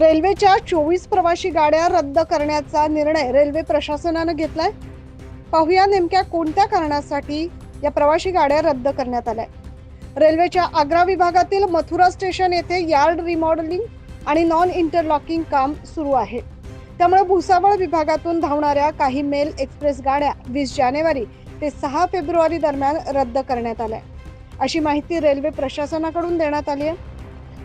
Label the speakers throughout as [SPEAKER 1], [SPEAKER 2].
[SPEAKER 1] रेल्वेच्या चोवीस प्रवाशी गाड्या रद्द करण्याचा निर्णय रेल्वे प्रशासनानं घेतलाय पाहूया नेमक्या कोणत्या कारणासाठी या प्रवाशी गाड्या रद्द करण्यात आल्या रेल्वेच्या आग्रा विभागातील मथुरा स्टेशन येथे यार्ड रिमॉडेलिंग आणि नॉन इंटरलॉकिंग काम सुरू आहे त्यामुळे भुसावळ विभागातून धावणाऱ्या काही मेल एक्सप्रेस गाड्या वीस जानेवारी ते सहा फेब्रुवारी दरम्यान रद्द करण्यात आल्या अशी माहिती रेल्वे प्रशासनाकडून देण्यात आली आहे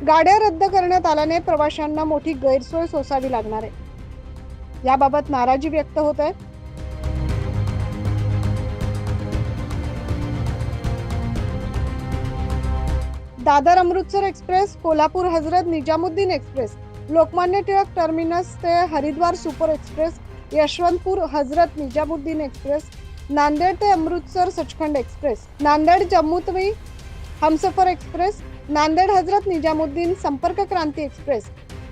[SPEAKER 1] गाड्या रद्द करण्यात आल्याने प्रवाशांना मोठी गैरसोय सोसावी लागणार आहे याबाबत नाराजी व्यक्त होत आहे Dadar Amritsar express Kolhapur Hazrat Nizamuddin express Lokmanya Tilak terminus ते Haridwar super express Yesvantpur Hazrat Nizamuddin express Nanded ते Amritsar Sachkhand express Nanded Jammu Tawi Humsafar express Nanded Hazrat Nizamuddin Sampark Kranti express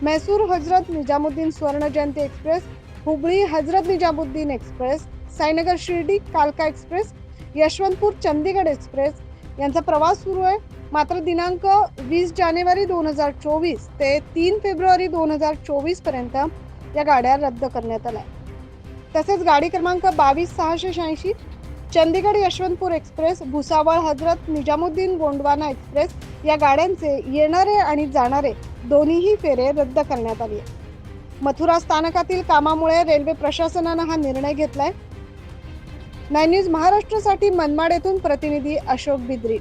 [SPEAKER 1] Mysore Hazrat Nizamuddin Swarna Jayanti express Hubli Hazrat Nizamuddin express Sainagar Shirdi कालका एक्सप्रेस यशवंतपूर चंदीगड एक्सप्रेस यांचा प्रवास सुरू आहे मात्र दिनांक वीस जानेवारी दोन हजार चोवीस ते तीन फेब्रुवारी दोन हजार चोवीस पर्यंत या गाड्या रद्द करण्यात आल्या तसेच गाडी क्रमांक बावीस सहाशे शहाऐंशी चंदीगड यशवंतपूर एक्सप्रेस भुसावळ हजरत निजामुद्दीन गोंडवाना एक्सप्रेस या गाड्यांचे येणारे आणि जाणारे दोन्हीही फेरे रद्द करण्यात आले मथुरा स्थानकातील कामामुळे रेल्वे प्रशासनानं हा निर्णय घेतलाय नाईन न्यूज महाराष्ट्रासाठी मनमाड येथून प्रतिनिधी अशोक बिद्री